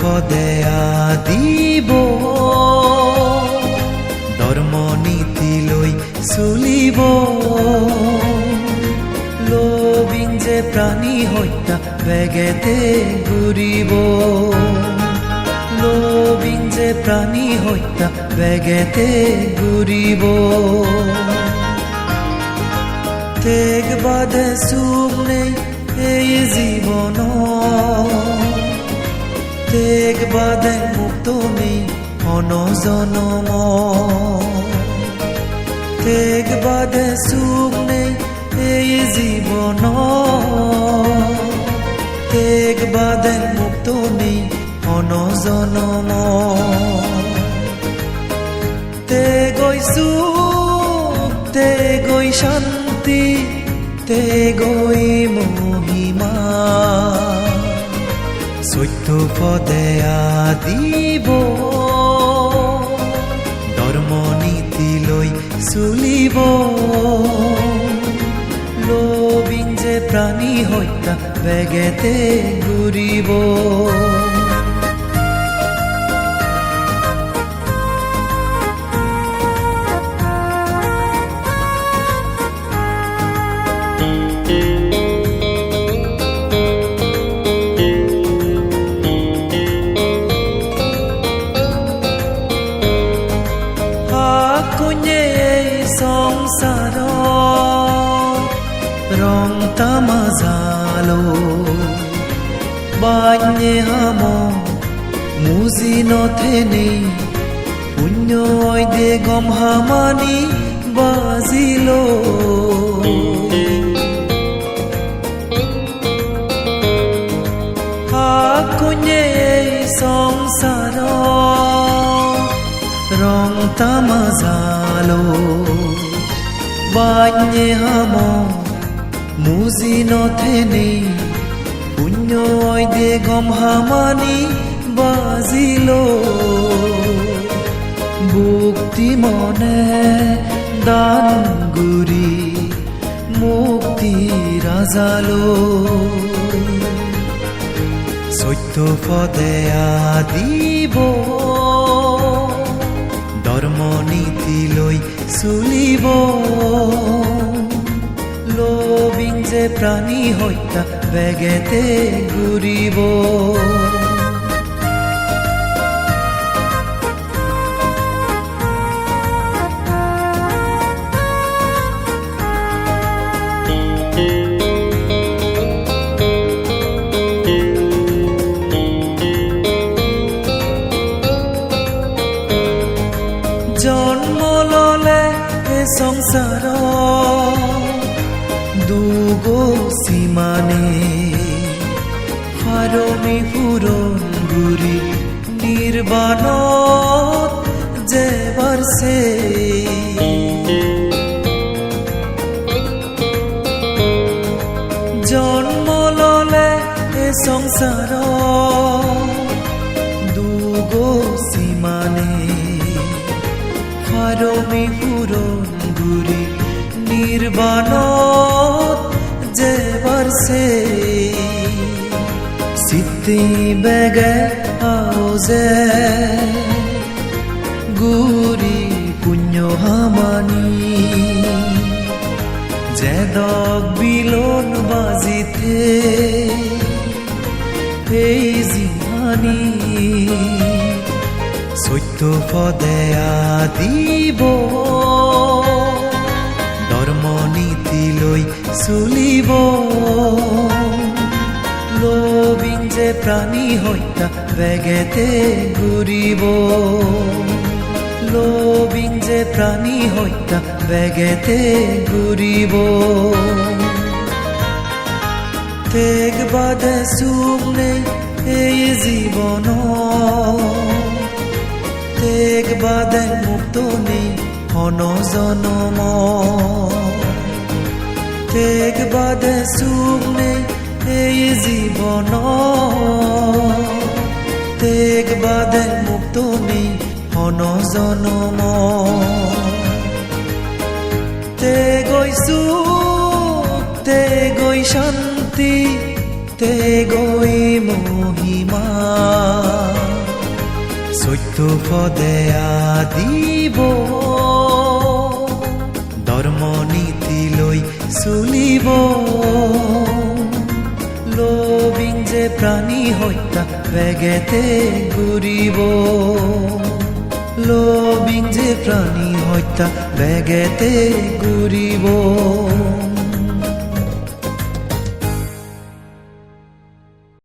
পদে দিব ধর্ম নীতি লৈ চলিব। লবিং যে প্ৰাণী হত্যা বেগেতে ঘূৰিব লবিং যে প্ৰাণী হত্যা বেগেতে ঘূৰিব তেগ বাদে সুখ নেই এই জীবন তেগ বাদে মুক্ত নেই অনজনম তেগ বাদে সুখ নেই এই জীবন তেগ বাদে মুক্ত নেই অনজনম তে গৈ সুখ তে গৈ শান্তি তে গৈ মহিমা সত্য পদে আদিব। ধর্ম নীতি লৈ চলিব। লবিন যে প্ৰাণী হত্যা বেগেতে ঘূৰিব rong ta ma za lo. Ba nye ha mo mu zi no the ne punyo oi de gom ha mani ba zi lo ha ko nye song sa ro rong ta ma za lo. Ba nye ha নথেনে পুণ্যই দে গম হামানি বাজিলো। মুক্তি মনে দান গুরি, মুক্তি রাজালো। সত্য পদে আদিব, ধর্ম নীতি লৈ চলিব। প্ৰাণী হত্যা বেগেতে ঘূৰিব জন্ম ললে সংসার দুগো সীমানে ফারমি ফুরন গুরি নির্বাণ যে বর্ষে। জন্ম ললে এ সংসার দুগো সীমানে ফারমি পুরন গুরি নির্বাণ বেগে আও যে গুরি পুণ্য হামানি যে দগ বিলন বাজিতে এই জিহানি সত্য পদে আদিব ধর্ম নীতি লৈ চলিব। লবিং যে প্ৰাণী হত্যা বেগেতে ঘূৰিব। লবিং যে প্ৰাণী হত্যা বেগেতে ঘূৰিব। তেগ বাদে নেই এই জীবন তেগ বাদে মুক্ত নেই অনজনম তেগ বাদে সুখ নেই এই জীবন। তেগ বাদে মুক্ত নেই অনজনম তে গৈ সুখ, তে শান্তি, তে গৈ মহিমা। সত্য পদে আদিব। ধর্ম লৈ চুলিব লবিং যে প্ৰাণী হত্যা বেগেতে ঘূৰিব। লবিং যে প্ৰাণী হত্যা বেগেতে ঘূৰিব।